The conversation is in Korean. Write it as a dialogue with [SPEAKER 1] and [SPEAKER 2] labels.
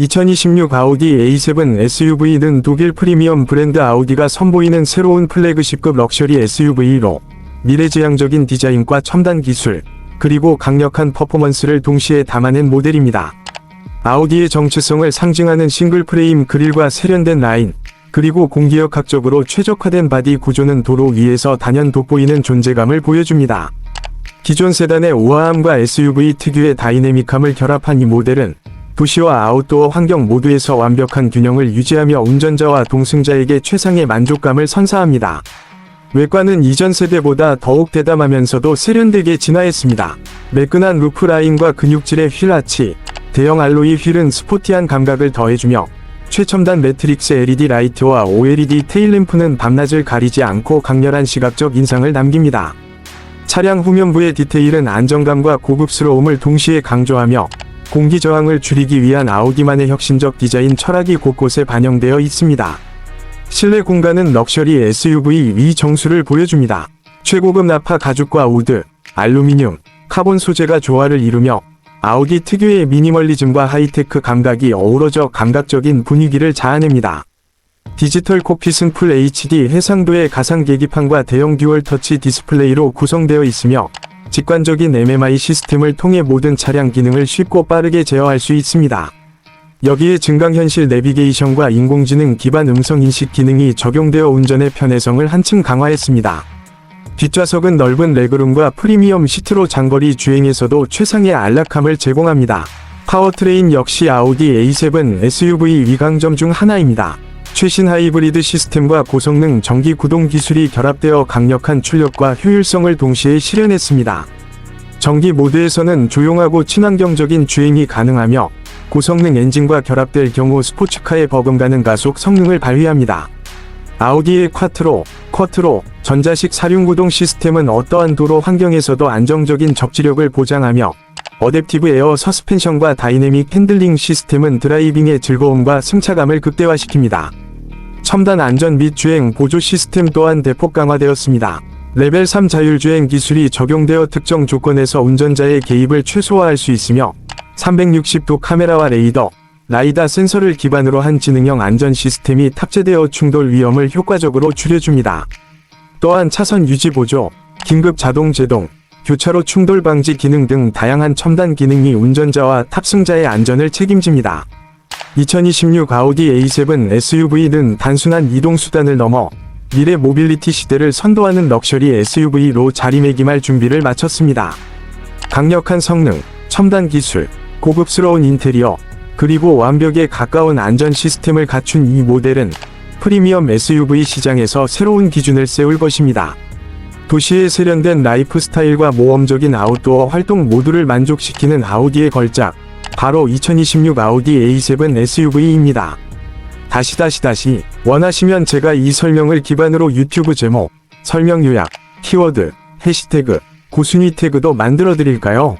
[SPEAKER 1] 2026 아우디 A7 SUV는 독일 프리미엄 브랜드 아우디가 선보이는 새로운 플래그십급 럭셔리 SUV로 미래지향적인 디자인과 첨단 기술, 그리고 강력한 퍼포먼스를 동시에 담아낸 모델입니다. 아우디의 정체성을 상징하는 싱글 프레임 그릴과 세련된 라인, 그리고 공기역학적으로 최적화된 바디 구조는 도로 위에서 단연 돋보이는 존재감을 보여줍니다. 기존 세단의 우아함과 SUV 특유의 다이내믹함을 결합한 이 모델은 도시와 아웃도어 환경 모두에서 완벽한 균형을 유지하며 운전자와 동승자에게 최상의 만족감을 선사합니다. 외관은 이전 세대보다 더욱 대담하면서도 세련되게 진화했습니다. 매끈한 루프 라인과 근육질의 휠 아치, 대형 알로이 휠은 스포티한 감각을 더해주며 최첨단 매트릭스 LED 라이트와 OLED 테일램프는 밤낮을 가리지 않고 강렬한 시각적 인상을 남깁니다. 차량 후면부의 디테일은 안정감과 고급스러움을 동시에 강조하며 공기 저항을 줄이기 위한 아우디만의 혁신적 디자인 철학이 곳곳에 반영되어 있습니다. 실내 공간은 럭셔리 SUV 위 정수를 보여줍니다. 최고급 나파 가죽과 우드, 알루미늄, 카본 소재가 조화를 이루며 아우디 특유의 미니멀리즘과 하이테크 감각이 어우러져 감각적인 분위기를 자아냅니다. 디지털 콕핏은 풀 HD 해상도의 가상 계기판과 대형 듀얼 터치 디스플레이로 구성되어 있으며 직관적인 MMI 시스템을 통해 모든 차량 기능을 쉽고 빠르게 제어할 수 있습니다. 여기에 증강현실 내비게이션과 인공지능 기반 음성 인식 기능이 적용되어 운전의 편해성을 한층 강화했습니다. 뒷좌석은 넓은 레그룸과 프리미엄 시트로 장거리 주행에서도 최상의 안락함을 제공합니다. 파워트레인 역시 아우디 A7 SUV 위강점 중 하나입니다. 최신 하이브리드 시스템과 고성능 전기 구동 기술이 결합되어 강력한 출력과 효율성을 동시에 실현했습니다. 전기 모드에서는 조용하고 친환경적인 주행이 가능하며 고성능 엔진과 결합될 경우 스포츠카에 버금가는 가속 성능을 발휘합니다. 아우디의 쿼트로, 쿼트로, 전자식 사륜구동 시스템은 어떠한 도로 환경에서도 안정적인 적지력을 보장하며 어댑티브 에어 서스펜션과 다이내믹 핸들링 시스템은 드라이빙의 즐거움과 승차감을 극대화시킵니다. 첨단 안전 및 주행 보조 시스템 또한 대폭 강화되었습니다. 레벨 3 자율주행 기술이 적용되어 특정 조건에서 운전자의 개입을 최소화할 수 있으며 360도 카메라와 레이더, 라이다 센서를 기반으로 한 지능형 안전 시스템이 탑재되어 충돌 위험을 효과적으로 줄여줍니다. 또한 차선 유지 보조, 긴급 자동 제동, 교차로 충돌 방지 기능 등 다양한 첨단 기능이 운전자와 탑승자의 안전을 책임집니다. 2026 아우디 A7 SUV는 단순한 이동 수단을 넘어 미래 모빌리티 시대를 선도하는 럭셔리 SUV로 자리매김할 준비를 마쳤습니다. 강력한 성능, 첨단 기술, 고급스러운 인테리어, 그리고 완벽에 가까운 안전 시스템을 갖춘 이 모델은 프리미엄 SUV 시장에서 새로운 기준을 세울 것입니다. 도시의 세련된 라이프 스타일과 모험적인 아웃도어 활동 모두를 만족시키는 아우디의 걸작, 바로 2026 아우디 A7 SUV입니다. 다시 다시 다시 원하시면 제가 이 설명을 기반으로 유튜브 제목, 설명 요약, 키워드, 해시태그, 고순위 태그도 만들어 드릴까요?